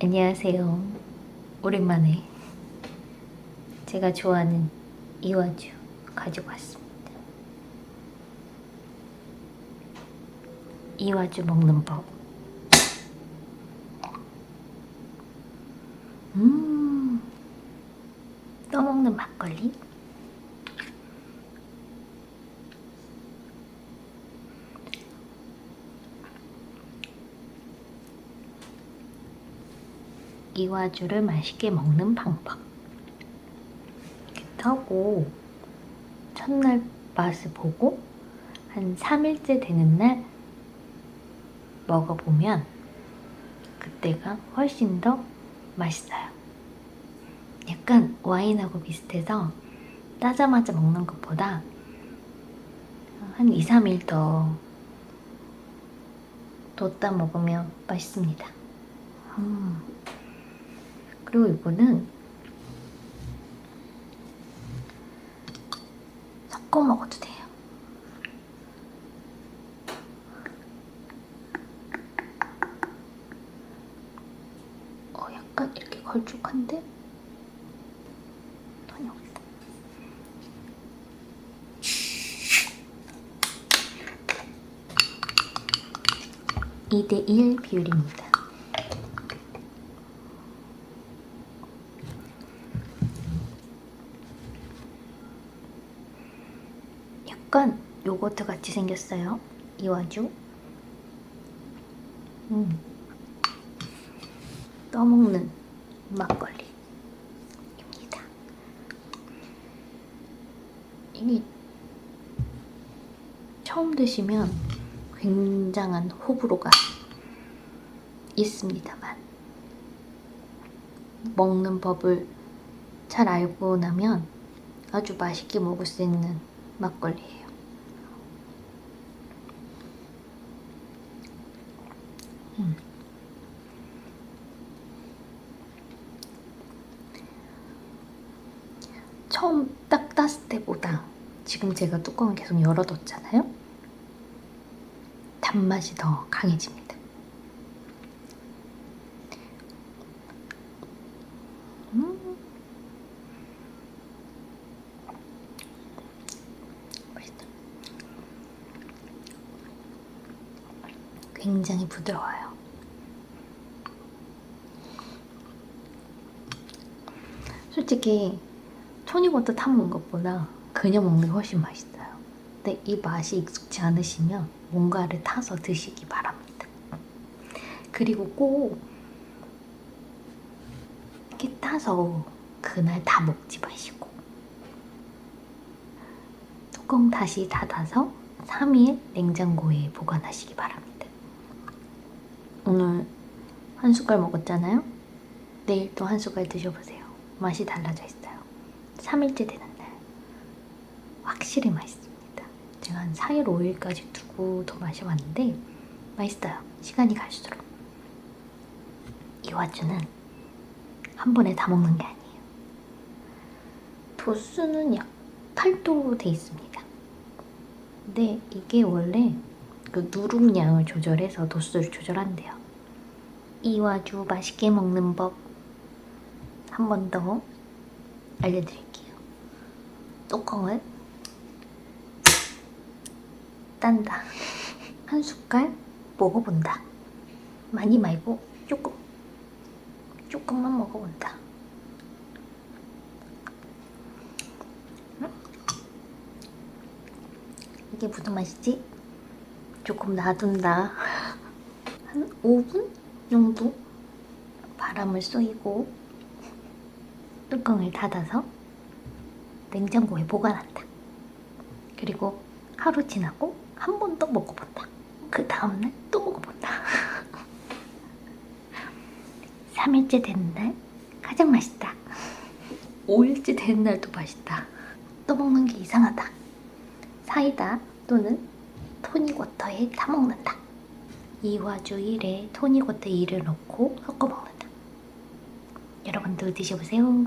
안녕하세요. 오랜만에 제가 좋아하는 이와주 가지고 왔습니다. 이와주 먹는 법. 음, 떠먹는 막걸리. 이와주를 맛있게 먹는 방법. 이렇게 타고 첫날 맛을 보고 한 3일째 되는 날 먹어보면 그때가 훨씬 더 맛있어요. 약간 와인하고 비슷해서 따자마자 먹는 것보다 한 2, 3일 더 뒀다 먹으면 맛있습니다. 음. 그리고 이거는 섞어 먹어도 돼요. 어, 약간 이렇게 걸쭉한데? 전혀 없다. 이대1 비율입니다. 약간 요거트 같이 생겼어요. 이와주. 음. 떠먹는 막걸리입니다. 이게 처음 드시면 굉장한 호불호가 있습니다만 먹는 법을 잘 알고 나면 아주 맛있게 먹을 수 있는 막걸리예요. 음. 처음 딱 땄을 때보다 지금 제가 뚜껑을 계속 열어뒀잖아요. 단맛이 더 강해집니다. 음. 맛있다. 굉장히 부드러워요. 솔직히 토닉워터 타먹는 것보다 그냥 먹는 게 훨씬 맛있어요. 근데 이 맛이 익숙지 않으시면 뭔가를 타서 드시기 바랍니다. 그리고 꼭 이렇게 따서 그날 다 먹지 마시고 뚜껑 다시 닫아서 3일 냉장고에 보관하시기 바랍니다. 오늘 한 숟갈 먹었잖아요? 내일 또 한 숟갈 드셔보세요. 맛이 달라져 있어요. 3일째 되는 날 확실히 맛있습니다. 제가 한 4일, 5일까지 두고 더 마셔봤는데 맛있어요. 시간이 갈수록. 이 와주는 한 번에 다 먹는 게 아니에요. 도수는 약 8도로 돼 있습니다. 근데 이게 원래 그 누룩량을 조절해서 도수를 조절한대요. 이 와주 맛있게 먹는 법 한 번 더 알려드릴게요. 뚜껑을 딴다. 한 숟갈 먹어본다. 많이 말고 조금. 조금만 먹어본다. 응? 이게 무슨 맛이지? 조금 놔둔다. 한 5분 정도 바람을 쏘이고 뚜껑을 닫아서 냉장고에 보관한다. 그리고 하루 지나고 한번더 먹어본다. 그 다음날 또 먹어본다. 3일째 되는 날 가장 맛있다. 5일째 되는 날도 맛있다. 또 먹는 게 이상하다. 사이다 또는 토닉워터에 타 먹는다. 이와주 1에 토닉워터 2를 넣고 섞어 먹는다. 여러분도 드셔보세요.